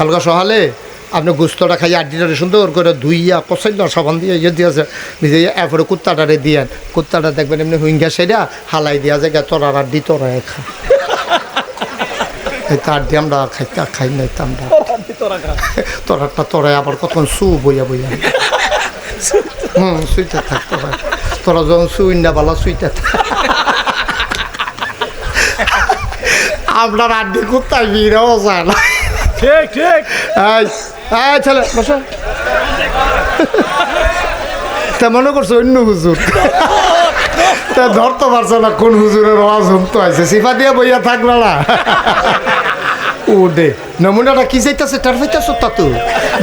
খালকা সহালে আপনি গুস্তটা খাইয়ে আড্ডিটারে সুন্দর করে ধুইয়া কষাইল সাবান দিয়ে ইয়ে দিয়েছে নিজে এরপরে কুত্তাটারে দিয়েন। কুত্তাটা দেখবেন এমনি হুইঙ্গা সেটা হালাই দিয়া যায় তোরা আড্ডি তোরা খা। এই তার দিয়ে আমরা খাইতে খাই নাই আমরা। তোরাটা তোরাই আবার কতক্ষণ সু বইয়া বইয়া। হুম সুইতে থাক তোরা। তোরা যখন সুইন না বলা সুইতে থাক। আপনার আড্ডি কুত্তায় বিড়েও যায় না। ঠিক ঠিক। এই ছেলে বসো। তা মনে করছ অন্য হুজুর? তা ধরতে পারছ না কোন হুজুরের আওয়াজ হুমতো আছে সিফা দিয়ে বইয়া থাকবে না ও দে নমুনাটা কি যাইতেছে তার হইতেছ তা তো?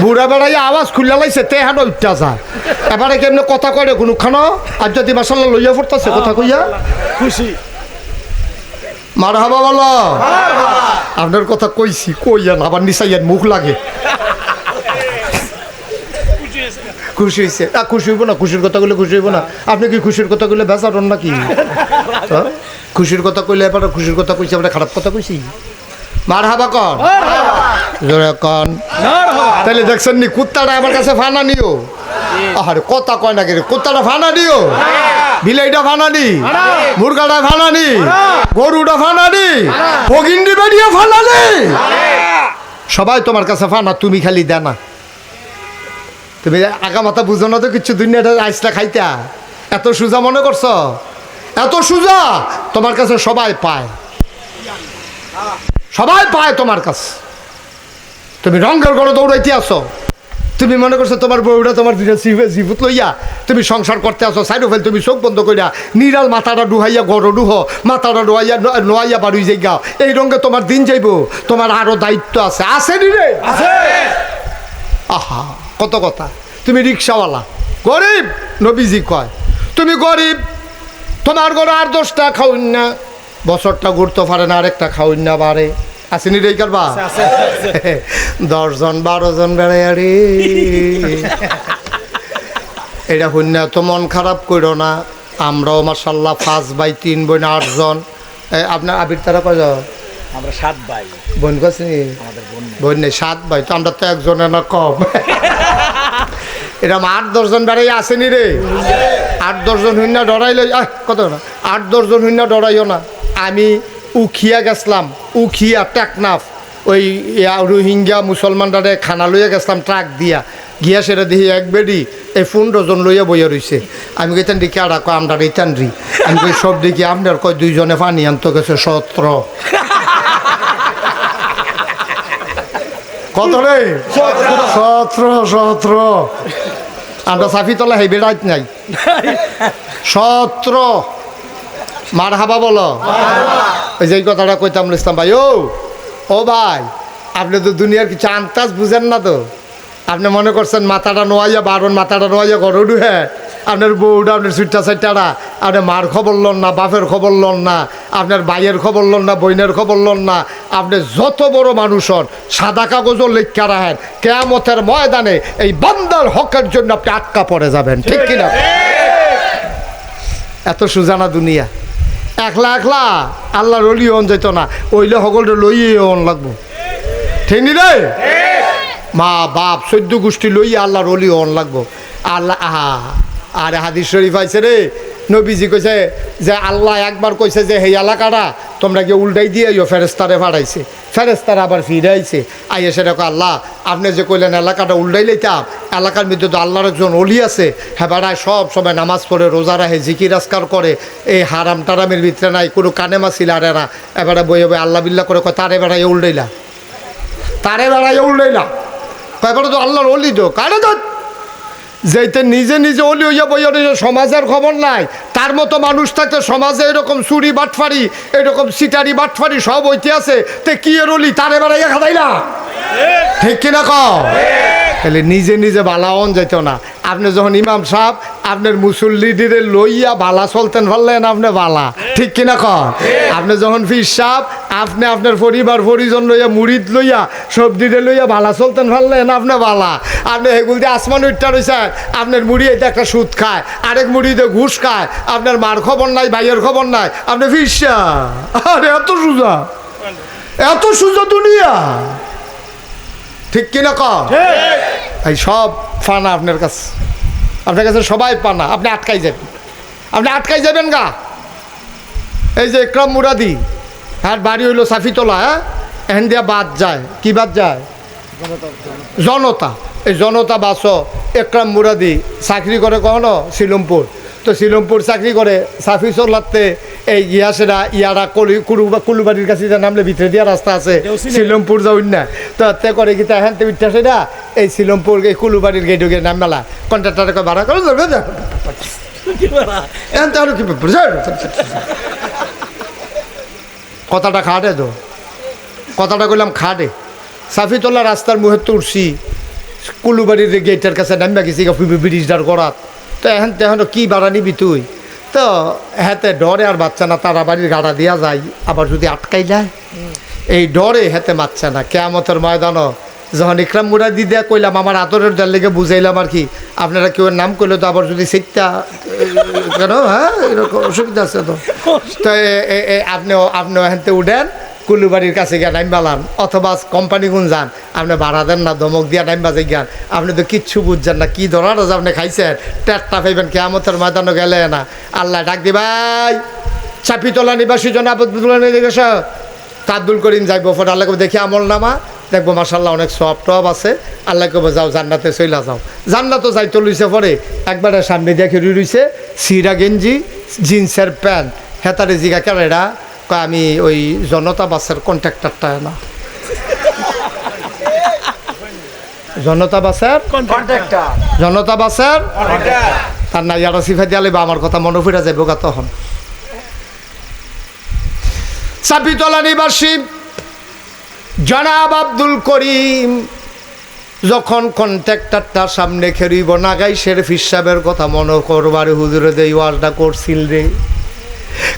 বুড়া বেড়াই আওয়াজ খুললা লাইছে তে হানো যা। এবারে কেমনে কথা কয় কোনো খানো? আর যদি মাসাল্লাহ লইয়া পড়তেছে কথা কইয়া? খুশি। মার হাবা বলো আপনার কথা কইছি কইয়ান আবার নিচাইয়ান মুখ লাগে। খুশি হয়েছে খুশি হইব না, খুশির কথা কইলে খুশি হইব না। আপনি কি খুশির কথা কইলে বেচারন নাকি? হ্যাঁ? খুশির কথা কইলে এবার খুশির কথা কইছি, আমরা খারাপ কথা কইছি? মার হাবা কন। তাহলে দেখছেন নি, কুত্তাটা আমার কাছে ফানা নিও। আরে কথা কয় নাকি রে? কুত্তাটা ফানা নিও। বিলাইটা ফানানি। মুরগাটা ফানানি। গরুটা ফানানি। ভগিন্ডি বেরিয়ে ফানানি। সবাই তোমার কাছে ফানা তুমি খালি দেনা। তুমি আগা মাথা বুঝো না তো কিছু দুনিয়াটা আইসটা খাইতা। এত সুজা মনে করছ? এত সুজা তোমার কাছে সবাই পায়। সবাই পায় তোমার কাছে। তুমি রঙ্গের ঘরে দৌড়াইতে আসো। তুমি মনে করছ তোমার বউটা তোমার দুটা জিভে জিভুত লইয়া তুমি সংসার করতে আসো সাইড ফেল তুমি চোখ বন্ধ করিয়া নিরাল মাথাটা ডুহাইয়া গড় ডুহ মাথাটা ডুহাইয়া নোয়াইয়া বাড়ুই যাইগা। এই রঙে তোমার দিন যাইব তোমার আরও দায়িত্ব আছে। আছে নি রে? আছে। আহা কত কথা। তুমি রিক্সাওয়ালা। গরিব নবীজি কয়। তুমি গরিব তোমার ঘরে আর দশটা খাউন না বছরটা ঘুরতে পারে না আরেকটা খাউন না বাড়ে আসেনি রে কারবা? দশজন বারো জন বেড়াই আরে এটা শূন্য তো মন খারাপ করো না। আমরাও মার্শাল্লাহ পাঁচ বাই তিন বোন আটজন। আপনার আবির তারা কয়জন? আমরা সাত ভাই। বোন কাছে বোন নেই। সাত ভাই। তো আমরা তো একজনের না কম। এরকম আট দশজন বেড়াই আসেনি রে। আট দশজন শূন্য ডরাইল কত না? আট দশজন শূন্য ডরাইও না। আমি উখিয়া গেছলাম উখিয়া টেকনাফ ওই রোহিঙ্গা মুসলমানরা খানা লইয়া গেছিলাম ট্রাক দিয়া। গিয়া সেটা দেখি এক বেডি এই পনেরো জন লইয়া বইয়া রইছে। আমি কইতান দেখি আর কয় আমরা রিটান রি আমি কই সব দেখি আপনার কয় দুইজনে পানি আনতে গেছে সত্র। কত রে? সতেরো। সতেরো আমরা সাফি তলা হেই বেড়াইত নাই। সতেরো। মার হাবা বলো ওই যে কথাটা কইতাম ইসলাম ভাই ও ও ভাই আপনি তো দুনিয়ার কিছু আন্তাজ বুঝেন না তো। আপনি মনে করছেন মাথাটা নোয়াইয়া বারণ মাথাটা নোয়াইয়া ঘর উঠে আপনার বউটা আপনার সুইটা সাইটারা আপনি মার খবর লন না বাপের খবর লন না আপনার ভাইয়ের খবর লন না বইনের খবর লন না আপনি যত বড় মানুষ হন সাদা কাগজও লেখা রাখেন। কেয়ামতের ময়দানে এই বান্দার হকের জন্য আপনি আটকা পড়ে যাবেন ঠিক কিনা? এত সুজানা দুনিয়া। একলা একলা আল্লাহ রলি অন যেত না, ওইলে সকলটা লইয়ে অন লাগবো। ঠিক নি রে? মা বাপ চৈদ্য গোষ্ঠী লইয়া আল্লাহ রলি অন লাগবো। আল্লাহ, আহা, আরে হাদিস শরীফ আইছে রে নবীজি কইছে যে আল্লাহ একবার কইছে যে সেই এলাকাটা, তোমরা গিয়ে উল্টাই দিয়ে ইয়ো ফেরেস্তারে ফাড়াইছে। ফেরেস্তারা আবার ফিরে আইছে। আইয়া সেটা আল্লাহ, আপনি যে কইলেন এলাকাটা উল্টাই লইতাম, এলাকার মধ্যে তো আল্লাহর একজন অলি আছে। হ্যাঁ বেড়ায় সব সময় নামাজ পড়ে, রোজা রাখে, জিকির আজকার করে। এই হারাম টারামের ভিতরে নাই, কোনো কানে মাছিল আরে না। এবারে বই আল্লাহ বিল্লাহ করে কয়, তারে বেড়াই উল্টাইলা। তারে বেড়াই উল্টাইলা। কয় তো আল্লাহর অলি তো, কারে তো যেতে নিজে নিজে অলি হইয়া বইয়া রইছে, সমাজের খবর নাই। তার মতো মানুষ থাকতে সমাজে এরকম চুরি বাটফারি এরকম সিটারি বাটফারি সব হইতে আছে। তে কি এর অলি? তারে বেড়াইয়া খাদাইলা ঠিক কিনা কও? তাহলে নিজে নিজে বালা অন যেত না। আপনি যখন ইমাম সাহেব, আপনার মুসল্লিদের লইয়া বালা চলতেন পারলেন আপনি বালা। ঠিক কিনা কন? আপনি যখন ফির সাহেব, আপনি আপনার পরিবার, পরিজন লইয়া মুড়িদ লইয়া সবজিতে লইয়া বালা চলতেন পারলেন আপনি বালা। আপনি হেগুল দিয়ে আসমান উঠটা রয়েছেন আপনার মুড়ি এটা একটা সুদ খায়, আরেক মুড়িতে ঘুষ খায়। আপনার মার খবর নাই, ভাইয়ের খবর নাই। আপনি ফির সাহেব, আরে এত সুজা এত সুজা দুনিয়া। ঠিক কিনা ক এই সব ফানা আপনার কাছে। আপনার কাছে সবাই পানা। আপনি আটকাই যাবেন। আপনি আটকাই যাবেন গা। এই যে ইকরাম মুরাদি আর বাড়ি হইল সাফিতলা হ্যাঁ? এখান দিয়া বাদ যায়। কি বাদ যায়? জনতা। এই জনতা বাস একরাম মুরাদি চাকরি করে কখনো? শিলমপুর। তো শিলমপুর চাকরি করে সাফি চল্লাতে এই ইয়াসেরা ইয়ারা কলি কুরু কুলুবাড়ির কাছে যে নামলে ভিতরে দিয়া রাস্তা আছে শিলমপুর যাউন না তো তে করে কি হ্যাঁ তো বিটা সেটা এই শিলমপুর এই কুলুবাড়ির গেটে গিয়ে নাম মেলা। কন্ট্রাক্টারকে ভাড়া করে ধরবে না এখন তাহলে কি। কথাটা খাটে তো। কথাটা কইলাম খাটে। সাফিতলা রাস্তার মুহে তুলসি কুলুবাড়ির গেটের কাছে নামিয়া গেছি ব্রিজটার করাত তো এখন তেহন কি বাড়া নিবি তুই? তো হেতে ডরে আর বাচ্চা না তারা বাড়ির গাড়া দিয়া যায়, আবার যদি আটকাই যায়। এই ডরে হেতে বাচ্চা না। কেয়ামতের ময়দানও যখন ইকরাম মুরা দেয়া কইলাম, আমার আদরের দল লেগে বুঝাইলাম আর কি, আপনারা কেউ নাম করলে তো আবার যদি সেইটা কেন? হ্যাঁ এরকম অসুবিধা আছে তো। তো আপনিও আপনিও হেনতে উঠেন কুলুবাড়ির কাছে গিয়ে নাইম বালান অথবা কোম্পানি গুন যান, আপনি ভাড়া দেন না দমক দিয়া নাইম বাজে জ্ঞান আপনি তো কিচ্ছু বুঝছেন না, কি ধরার আছে আপনি খাইছেন? টেটটা পাইবেন, কেয়ামতের ময়দানও গেলে না। আল্লাহ ডাক দি, ভাই চাপি তোলা নিবাসী জন আবদুল্লাহ নির্দেশ তাব্দুল করিম যাইব, ফোন আল্লাহকে দেখি আমল নামা। দেখব মাসাল্লাহ অনেক সব টপ আছে। আল্লাহ কব যাও, জান্নাতে চইলা যাও। জান্নাতও যাইতে লইছে পরে, একবারে সামনে দেখে রুই রইছে। সিরা গেঞ্জি, জিন্সের প্যান্ট, হেতারে জিগা কেন আমি ওই জনতা বাসের কন্ট্রাক্টারটা না। জনতা বাসের? জনতা বাসের? তার না ইয়ারা সিফা দিয়ালে বা আমার কথা মনে ফিরা যাইব গা তখন। চাপিতলা নিবাসী জনাব আব্দুল করিম যখন কন্ট্রাক্টারটার সামনে খেরিব নাগাই সের ফিসাবের কথা মনে করবার হুজুরে দেই ওয়াজটা করছিল রে।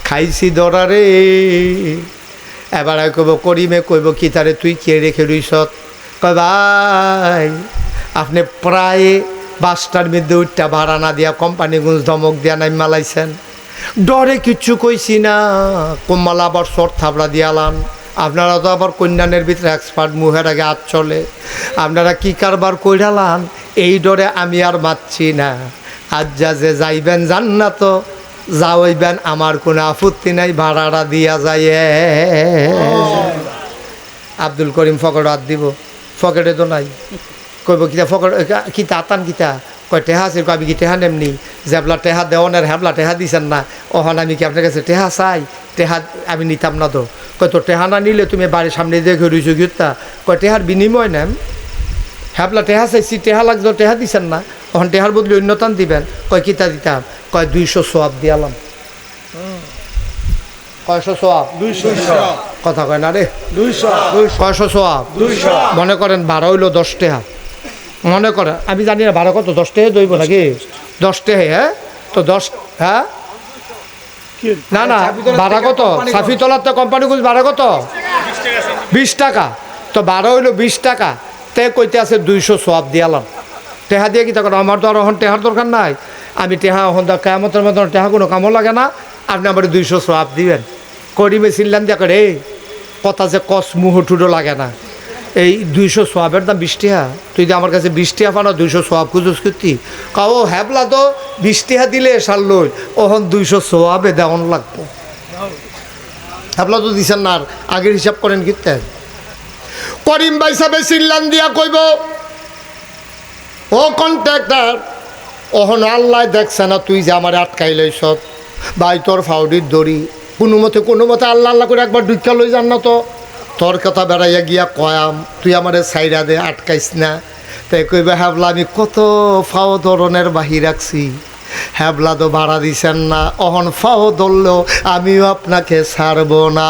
খাইছি দরা রে এবার কইব করিমে কইব কি তারে তুই কে রেখে রইছত কয়, ভাই, আপনি প্রায় বাসটার মধ্যে উঠটা ভাড়া না দিয়া কোম্পানিগুঞ্জ ধমক দিয়া নাই মালাইছেন। ডরে কিচ্ছু কইছি না কোম্মালা আবার শর্ট থাবড়া দিয়ালান। আপনারা তো আবার কন্যানের ভিতরে এক্সপার্ট মুহের আগে হাত চলে। আপনারা কি কারবার কইরালান? এই ডরে আমি আর মাতছি না। আজ যা যে যাইবেন জান না তো যাওয়াইবেন, আমার কোনো আপত্তি নাই, ভাড়াটা দিয়া যায় আব্দুল করিম ফকট হাত দিব। ফকেটে তো নাই। কইব, কিতা ফকট, কিতা, আতান কিতা? কয়, টেহা আছে। কবি কি টেহা নেমনি? জেবলা টেহা দেওয়ানের হ্যাবলা টেহা দিছেন না। ওহন আমি কি আপনার কাছে টেহা চাই? টেহা, আমি নিতাম না তো। কয় তো টেহা না নিলে তুমি বাড়ির সামনে দেখে রইছো গিতা কয়, টেহার বিনিময় নেম। হ্যাবলা টেহা চাইছি, টেহা লাগতো টেহা দিছেন না। ওখান টেহার বদলে অন্যতান দিবেন। কয়, কিতা দিতাম? কয় দুইশো সোয়াব দিয়ালাম। কয়শো সোয়াব? দুইশো কথা কয় না রে? দুইশো। কয়শো সোয়াব? দুইশো। মনে করেন ভাড়া হইল দশ টাকা মনে করেন আমি জানি না ভাড়া কত দশ টাকা দইব নাকি? দশ টাকা হ্যাঁ? তো দশ হ্যাঁ? না না ভাড়া কত? সাফিতলার তো কোম্পানিগুলো ভাড়া কত? বিশ টাকা তো ভাড়া হইল বিশ টাকা। তে কইতে আছে দুইশো সোয়াব দিয়ালাম। টেহা দিয়ে কি তখন আমার তো আর এখন টেহার দরকার নাই? আমি টেহা তো কেমতের মতন টেহা কোনো কামও লাগে না। আপনি আমার দুইশো সোয়াব দিবেন। করিমে চিনলাম করে এই কথা যে কস মুহটুডো লাগে না। এই দুইশো সোয়াবের দাম বিশ টাকা তুই যদি আমার কাছে বিশ টাকা পানো, দুইশো সোয়াব খুঁজুস করতি কাও হ্যাবলা তো, বিশ টাকা দিলে সার লই। ওহন দুইশো সোয়াবে দেওয়ান লাগবো। হ্যাবলা তো দিছেন না, আর আগের হিসাব করেন কিতে? করিম ভাই সাহেব চিল্লান দিয়া কইব, ও কন্ট্রাক্টর ওহন আল্লাহ দেখছে না, তুই যে আমার আটকাই লইছ। ভাই, তোর ফাউডির দড়ি। কোনো মতে কোনো মতে আল্লাহ আল্লাহ করে একবার দুঃখা লই যান না তো। তোর কথা বেড়াইয়া গিয়া কয়াম, তুই আমার সাইডা দে, আটকাইস না। তাই কইবে, হ্যাবলা, আমি কত ফাও ধরনের বাহি রাখছি হ্যাবলা তো ভাড়া দিছেন না। অহন ফাও ধরলেও আমিও আপনাকে ছাড়বো না।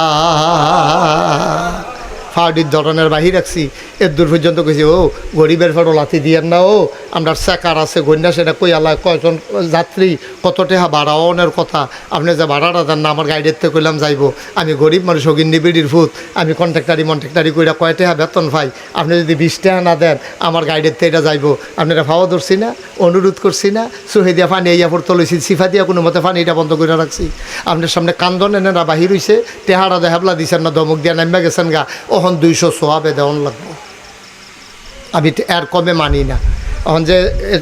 ফাউডির ধরনের বাহি রাখছি। এর দূর পর্যন্ত কইছি, ও, গরিবের ফটো লাথি দিয়েন না, ও আমরা চেকার আছে গন্যা সেটা কই আল্লাহ কয়জন যাত্রী, কত টেহা ভাড়া, অনের কথা। আপনি যে ভাড়াটা দেন না, আমার গাইডের থেকে কইলাম যাইব। আমি গরিব মানুষ অগিন্নি বিড়ির ফুত আমি কন্ট্রাক্টারি মন্ট্রাক্টারি কইরা কয় টেহা বেতন পাই। আপনি যদি বিশ টাকা না দেন, আমার গাইডের থেকে এটা যাইব। আপনারা ফাওয়া ধরছি না, অনুরোধ করছি না সুহে দিয়া পানি ইয়া পড়তে লইছি সিফা দিয়া কোনো মতে পানি এটা বন্ধ করে রাখছি। আপনার সামনে কান্দন এনে না বাহির হইছে, টেহারা দেহাবলা দিছেন না, দমক দিয়া নামিয়া গেছেন গা। ওহন দুইশো সোয়াবে দেওয়ান লাগবো। আমি তো এর কমে মানি না। এখন যে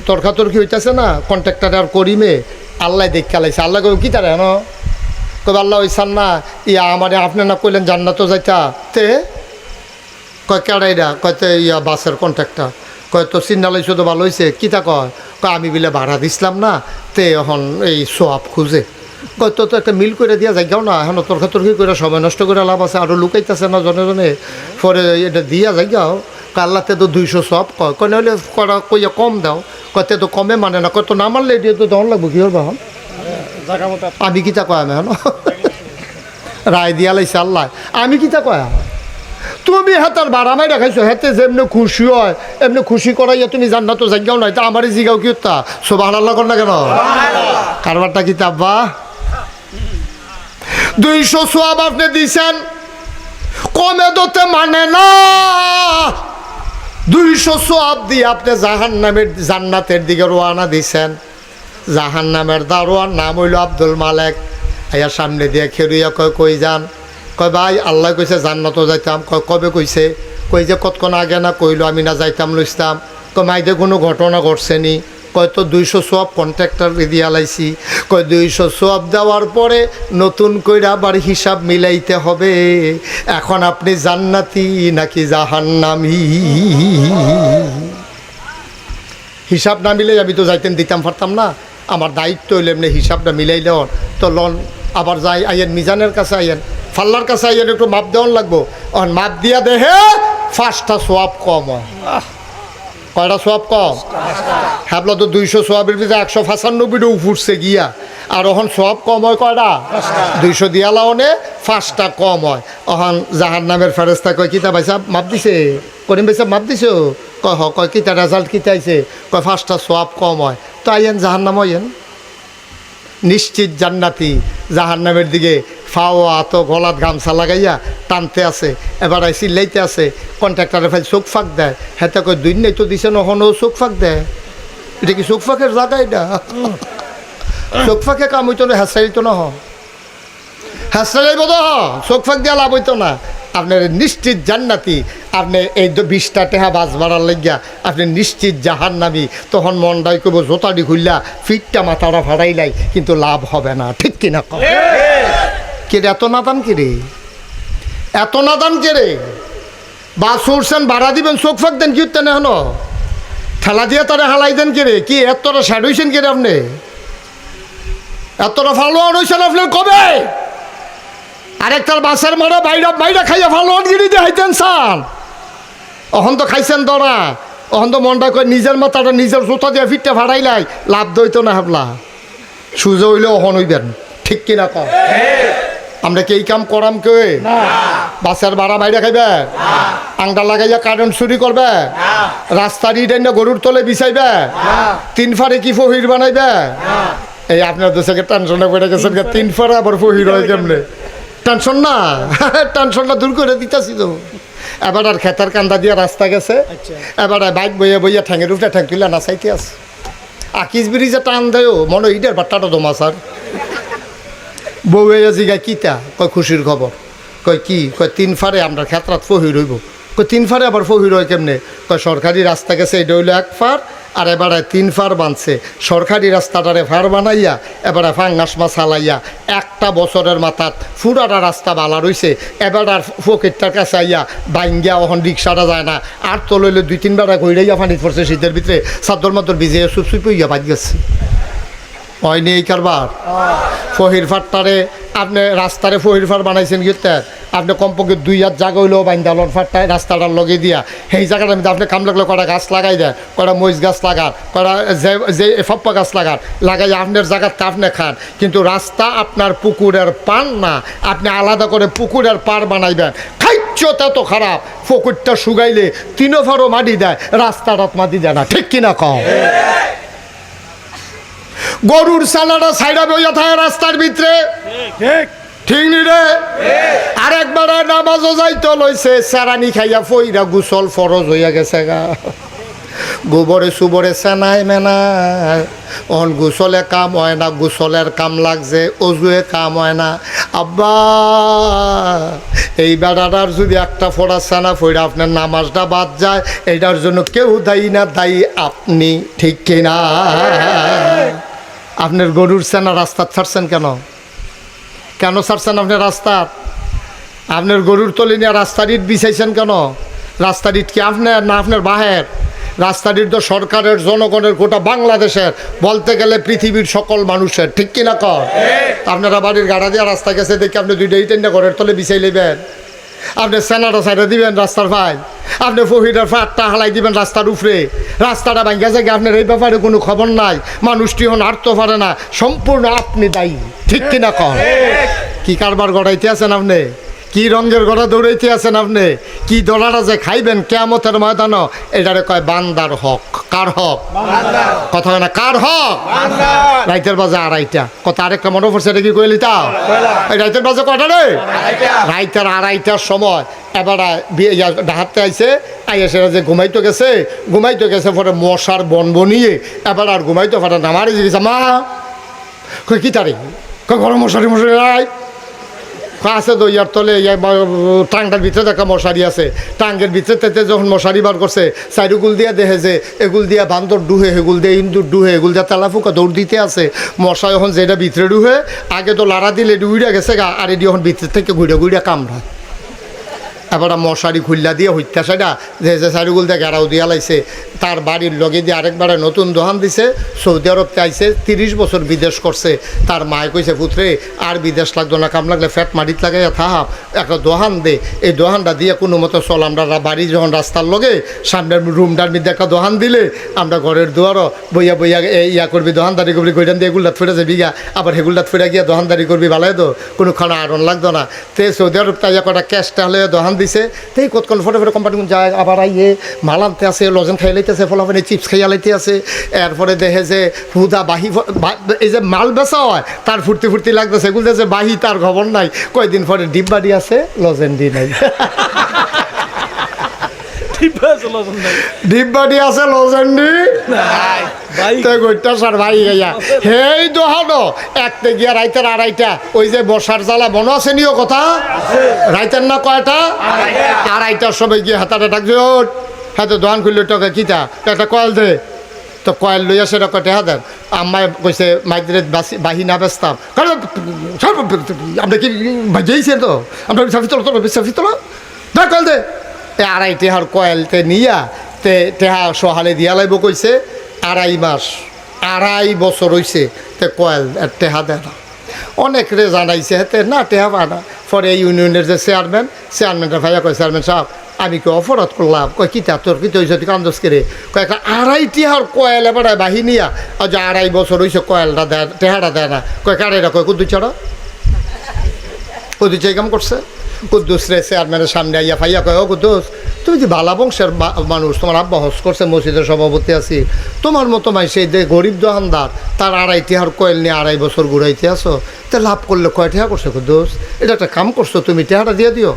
তর্কাতর্কি হইতেছে না কন্ট্রাক্টার আর করিমে, আল্লাহ দেখ খেলাইছে আল্লাহ কই কি তারা হেন কবে আল্লাহ ওইসান না, ইয়া আমার আপনি না কইলেন জান্নাতও যাইতা? তে, কয় কেড়াইরা কয়তে ইয়া বাসের কন্ট্রাক্টর কয় তো সিন্নালাই শুধু ভালো হয়েছে কী তা কয়? কয়, আমি বিলে ভাড়া দিছিলাম না। তে, এখন এই সোয়াব খুঁজে। তো তো একটা মিল করে দিয়া যাইগাও না এখন তর্কাতর্কি করে সময় নষ্ট করে লাভ আছে? আরও লুকাইতেছে না জনে জনে। পরে এটা দিয়া যাইগাও। কাল্লাতে তো দুইশো সব কয় কয় নাহলে করা কইয়া কম দাও। কয়তে তো কমে মানে না। কয় তো না মারলে দিয়ে তো দেওয়ান লাগবো কি এখন? আমি কিতা কয় আমি এখন? রায় দিয়া লাইছে আল্লাহ আমি কিতা কয় তুমি হাতার বাড়া মাই দেখাইছো হেতে যেমনি খুশি হয় এমনি খুশি করাইয়া তুমি জান না তো জায়গাও নাই তা আমারই জিগাও কি তা সোবাহ আল্লাহ কর না কেন? কারবারটা কি তাব্বা দুইশো সোয়াব আপনি দিছেন? কমে দতে মানে না। দুইশো সোয়াব দিয়ে আপনি জাহান নামের জান্নাতের দিকে রোয়ানা দিছেন। জাহান নামের দারোয়ার নাম হইল আব্দুল মালেক। আয়া সামনে দিয়ে খেরুইয়া কয়, কই যান? কয়, ভাই, আল্লাহ কইছে জান্নাতও যাইতাম। কয়, কবে কইছে? কই যে কতক্ষণ আগে না? কইলো, আমি না যাইতাম লইতাম কয় মাইদে কোনো ঘটনা ঘটছেনি কয় তো দুইশো সোয়াব কন্ট্রাক্টর দিয়া লাইছি। কয় দুইশো সোয়াব দেওয়ার পরে নতুন কইরা আবার হিসাব মিলাইতে হবে। এখন আপনি জান্নাতি নাকি জাহান্নামি? হিসাব না মিলে আমি তো যাইতেন দিতাম পারতাম না। আমার দায়িত্ব হইলে এমনি হিসাবটা মিলাই দেওয়ার। তো লন, আবার যাই, আইয়েন মিজানের কাছে আইয়েন। ফাল্লার কাছে আইয়েন একটু মাপ দেওয়ান লাগবো। মাপ দিয়া দেহে ফার্স্টটা সোয়াব কম হয়। কয়টা সোয়াব কম? হ্যাপলা তো, দুইশো সোয়াবের ভিতরে একশো ফাঁসানব্বইটা উফুরছে গিয়া। আর ওখান সোয়াব কম হয় কয়টা? দুইশো দিয়ালা লাওনে ফার্স্টটা কম হয়। ওখান জাহান নামের ফেরেস্তা কয়, কিতা পাইছা মাপ দিছে? করিম পাইছা মাপ দিছো? কয়, হ, কয়, কিতা রেজাল্ট কিতাইছে? কয় ফার্স্টটা সোয়াব কম হয়। তো আইয়েন জাহান নাম আইয়েন। নিশ্চিত জান্নাতি। জাহান নামের দিকে ফাওয়া তো গলাত, গামছা লাগাইয়া টানতে আছে, এবার আই চিল্লাইতে আছে কন্ট্রাক্টারে ফাইল চোখ ফাঁক দেয়। হেতে কই দুই নেই তো দিছে নহনও চোখ ফাঁক দেয়। এটা কি চোখ ফাঁকের জায়গা এটা? চোখ ফাঁকে কাম হইতো না হেসাইতো না হ। হেসাইব তো চোখ ফাঁক দিয়া লাভ হইতো না। আপনার নিশ্চিত জান্নাতি আপনি এই বিশটা টেহা বাস বাড়ার লাগিয়া আপনি নিশ্চিত জাহান নামি তখন মনটাই করব জোতাডি খুললা ফিটটা মাথাটা ফাড়াইলাই কিন্তু লাভ হবে না। ঠিক কিনা কম কে এত নাদান কে রে? এত নাদান কে রে? বাস উঠছেন ভাড়া দিবেন, চোখ ফাঁক দেন, কি উঠতেন এখনও ঠেলা দিয়ে তারা হালাই দেন কে রে? কি এতটা স্যাড হয়েছেন কে রে আপনি? এতটা ফালোয়ান হয়েছেন আপনার কবে? আরেকটার বাসের মারা বাইরা বাইরা খাইয়া ফালোয়ান গিরি দিয়ে হাইতেন সান অহন তো খাইছেন দরা। অহন তো মনটা কয় নিজের মাথাটা নিজের জোতা দিয়ে ফিটটা ভাড়াইলাই লাভ দইতো না হাবলা। সুজো হইলে অহন হইবেন। ঠিক কিনা কম আমরা কি এই কাম করাম কে বাসের ভাড়া বাইরে খাইবে? আংটা লাগাইয়া কারেন্ট চুরি করবে? রাস্তার ইডেন গরুর তলে বিছাইবে? তিন ফারে কি ফহির বানাইবে? এই আপনার দেশে টেনশনে পড়ে গেছেন তিন ফারে আবার ফহির হয় কেমনে? টেনশন না। টেনশনটা দূর করে দিতেছি তো। এবার আর খেতার কান্দা দিয়ে রাস্তা গেছে। এবার আর বাইক বইয়া বইয়া ঠ্যাঙের উপরে ঠ্যাং তুলে নাচাইতে আছে আকিস ব্রিজে টান দেয় মনে ইটার বাট্টাটা দমা স্যার বউয়ে জিগা কিতা? কয় খুশির খবর। কয় কি? কয় তিন ফারে আমরা ক্ষেত্রাত ফহির হইব। কয় তিন ফারে আবার ফহির হয় কেমনে? কয় সরকারি রাস্তা গেছে এটা হইল এক ফার আর এবারে তিন ফার বানছে। সরকারি রাস্তাটারে ফার বানাইয়া, এবারে ফাঙ্গাস মাছ হালাইয়া, একটা বছরের মাথাত ফুরাটা রাস্তা বালা রয়েছে এবার আর ফকিরটার কাছে আইয়া বাইঙ্গিয়া ওখান রিক্সাটা যায় না। আর তো লইলে দুই তিনবার ঘুরাইয়া ফানি পড়ছে শীতের ভিতরে। সাদ্দর মাদ্দর ভিজে সুপ হইয়া বাদ গেছে। হয়নি এই কারবার? ফহির ফাটটারে আপনি রাস্তারে ফহির ফাট বানাইছেন গিয়ে আপনি কমপক্ষে দুই হাত জায়গা হইলেও বাইন্দালন ফাটটায়, রাস্তাটার লগে দিয়া। সেই জায়গাটার মধ্যে আপনি কাম লাগলে কটা গাছ লাগাই দেয় কটা মরিচ গাছ লাগান? কটা যে যে ফপ্পা গাছ লাগান? লাগাই আপনার জায়গাতে আপনি খান। কিন্তু রাস্তা আপনার পুকুরের পান না। আপনি আলাদা করে পুকুরের পার বানাইবেন। খাইচ্ছ তো খারাপ। পুকুরটা শুকাইলে তিনো মাটি দেয়। রাস্তাটা মাটি দেয় না। ঠিক কিনা কম গরুর সালাটা সাইডা বইয়া থাকে রাস্তার ভিতরে। ঠিক। ঠিক নি রে? আরেকবার নামাজও যাইতে লইছে সারানি খাইয়া ফইরা গুসল ফরজ হইয়া গেছে গা। গোবরে সুবরে সেনায় মেনায়। অন গোসলে কাম হয় না গোসলের কাম লাগছে অজুয়ে কাম হয় না। আব্বা এই বেড়াটার যদি একটা ফোড়া সেনা ফোড়া আপনার নামাজটা বাদ যায় এটার জন্য কেউ দায়ী না দায়ী আপনি ঠিক কিনা? আপনার গরুর সেনা রাস্তা ছাড়ছেন কেন? কেন ছাড়ছেন আপনি রাস্তা? আপনার গরুর তলে নিয়ে রাস্তার ইট বিছাইছেন কেন? রাস্তার ইট কি আপনার না আপনার বাহের? রাস্তার ইট তো সরকারের, জনগণের, গোটা বাংলাদেশের। বলতে গেলে পৃথিবীর সকল মানুষের। ঠিক কিনা কর? আপনারা বাড়ির গাড়া দিয়ে রাস্তা গেছে, দেখে আপনি দুইটা ইটেন ঘরের তলে বিছাই নেবেন আপনি সেনাটা সাইডে দিবেন রাস্তার ভাই আপনি ফহিটার ফাটটা হালাই দিবেন রাস্তার উপরে। রাস্তাটা ভাঙ্গা যায় আপনার এই ব্যাপারে কোনো খবর নাই। মানুষটি হন আটতে পারে না। সম্পূর্ণ আপনি দায়ী। ঠিক কিনা কন? কি কারবার গড়াইতে আছেন আপনি? কি রঙের গড়া দৌড়াইতে আছেন আপনি? কি দড়াটা যে খাইবেন কেমতের ময়দান? এটারে কয় বান্দার হক। কার হক? কথা না, কার হক? রাইতের বাজে আড়াইটা। কথা আরেকটা মনে পড়ছে, এটা কি কইলি তা? রাইতের বাজে কটা রে? রাইতের আড়াইটার সময়। এবার ডাহাতে আইছে আই এসে যে ঘুমাইতে গেছে। ঘুমাইতে গেছে পরে মশার বন বনিয়ে, এবার আর ঘুমাইতে পারে না। মারি জিজ্ঞেস মা! কই কি তারিখ কই গরম মশারি মশারি নাই আছে ইয়ার তলে টাঙ্গার ভিতরে দেখা মশারি আছে। টাঙ্গের ভিতরে তেতে যখন মশারি বার করছে চাইরুগুল দিয়া দেখে যে এগুল দিয়া বান্দর ডুহে এগুল দিয়ে ইন্দুর ডুহে এগুল দিয়া তালা ফুকা দৌড় দিতে আছে। মশা যখন যেটা ভিতরে ডুহে, আগে তো লাড়া দিলে ডুইরা গেছে গা, আর এটি যখন ভিতর থেকে ঘুরে ঘুরে কামড়ায়। এবার মশারি খুললা দিয়ে হইতা সেটা যে যে চারিগুল দিয়ে গেরাও দিয়া লাইছে। তার বাড়ির লগে দিয়ে আরেকবারে নতুন দোহান দিছে, সৌদি আরব চাইছে, তিরিশ বছর বিদেশ করছে। তার মায় কইছে, পুত্রে, আর বিদেশ লাগতো না, কাম লাগলে ফ্যাট মাটিত লাগে থাহা একটা দোহান দে। এই দোহানটা দিয়ে কোনো মতো চল, আমরা বাড়ি যখন রাস্তার লগে, সামনের রুমটার মধ্যে একটা দোহান দিলে, আমরা ঘরের দুয়ারও বইয়া বইয়া ইয়া করবি, দোহানদারি করবি গইটান দিয়ে এগুলাত ফেরে যাবি গা আবার হেগুলাত ফেরে গিয়া দোহানদারি করবি, ভালো তো কোনো খানা আরন লাগতো না। তে সৌদি আরব তাই কটা ক্যাশটা হলে দোহান দিছে। তেই কতক্ষণ ফটো ফটো কোম্পানি যায়, আবার আইয়ে মাল আনতে আছে, লজেন খাই লাইতেছে ফলাফলে চিপস খাইয়া লাইতে আছে। এরপরে দেখে যে হুদা বাহি এই যে মাল বেচা হয়, তার ফুর্তি ফুর্তি লাগতেছে। যে বাহি তার খবর নাই। কয়দিন পরে ডিব্বাডি আছে, লজেন দি নাই। ডিব্বাডি আছে লজেন্ডি তো গইটা সার ভাই গাইয়া হেই দোহানো। একতে গিয়া রাইতের আড়াইটা। ওই যে বসার জ্বালা মনে আছে নিও কথা? রাইতের না কয়টা? আড়াইটার সময় গিয়ে হাতাটা ডাকছে ওট হ্যাঁ তো দোকান খুললে টাকা কিতা একটা কয়েল দে। তো কয়েল লইয়া সেটা কটে হাতের আম্মায় কইছে মাইদ্রে বাহি না বেচতাম। কারণ আপনি কি বাজিয়েছেন তো। আমরা সাফি তোলো তোলো সাফি তোলো দে কয়েল দে। আড়াই টেহার কয়েলতে নিয়া তে টেহা সহালে দিয়া লাইব কইছে, আড়াই মাস, আড়াই বছর হইছে তে কয়েল টেহা দেয় না। অনেক রে জানাইছে হেতে না টেহা পানা পরে ইউনিয়নের যে চেয়ারম্যান, চেয়ারম্যানটা ভাইয়া কয়, চেয়ারম্যান সাহেব, আমি কি অপরাধ করলাম? কয় কিতা তোর কি তৈছে তুই কান্দস করে কয়, একটা আড়াই টিহার কয়েল এবার বাহিনিয়া আর যে আড়াই বছর হইছে কয়েলটা দেয়, টেহাটা দেয় না। কয় কারেরা কয় কুদ্দু ছাড়া। কুদ্দু চাই কাম করছে? কুদ্দুস রে চেয়ারম্যানের সামনে আইয়া ফাইয়া কয় ও কুদ্দুস তুমি যে বালা বংশের মানুষ? তোমার আব্বা হস করছে মসজিদের সভাপতি আছি। তোমার মতো মাই সেই যে গরিব দোকানদার তার আড়াই টিহার কয়েল নিয়ে আড়াই বছর ঘুরাইতে আসো তা লাভ করলে কয় টিহা করছে কুদ্দুস? এটা একটা কাম করছ তুমি টিহাটা দিয়ে দিও।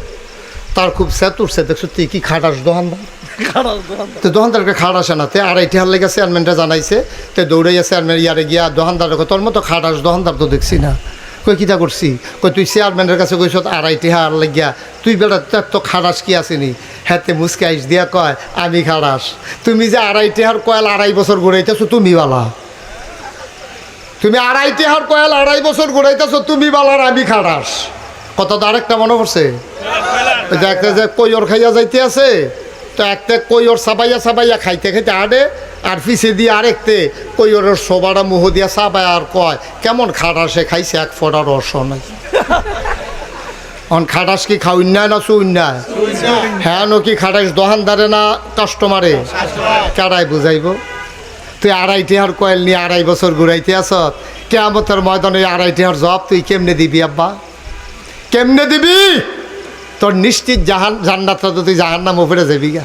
তার খুব স্যাত উঠছে দেখছ তুই কি খাটাস দোকানদার তো দোকানদারকে খাট আসে না তে আড়াই টিহার লেগে চেয়ারম্যানটা জানাইছে তে দৌড়াইয়া চেয়ারম্যান ইয়ারে গিয়া দোকানদার তোর মতো খাটাস দোকানদার তো দেখছি না। কই কিতা করছি? কই তুই চেয়ারম্যানের কাছে কইস আড়াই টিহার লাগিয়া, তুই বেটা তোর তো খাটাস কি আসেনি মুসকে আইস দিয়া কয়, আমি খাটাস তুমি যে আড়াই টিহার কয়েল আড়াই বছর ঘুরাইতেছো, তুমি বালা। তুমি আড়াই টিহার কয়েল আড়াই বছর ঘুরাইতেছো, তুমি বালার আমি খাটাস কত তো আরেকটা মনে পড়ছে? একটা যে কৈর খাইয়া যাইতে আছে, তো একটা কৈর সাবাইয়া সাবাইয়া খাইতে খাইতে আড়ে আর পিছে দিয়ে আরেকতে কৈরের সোবাটা মুহ দিয়া সাবাই আর কয় কেমন খাটাস সে খাইছে এক ফোটার রস নাই? অন খাটাস কি খাওয়াই না না চুই না হ্যাঁ নো কি খাটাস দোকানদারে না কাস্টমারে? কারাই বুঝাইব? তুই আড়াই টিহার কয়েল নিয়ে আড়াই বছর ঘুরাইতে আসত কেমতের ময়দানে আড়াই টিহার জব তুই কেমনে দিবি আব্বা? কেমনে দিবি? তোর নিশ্চিত জাহান জান্নাতটা তো তুই জাহান নাম উপরে যাবি গা।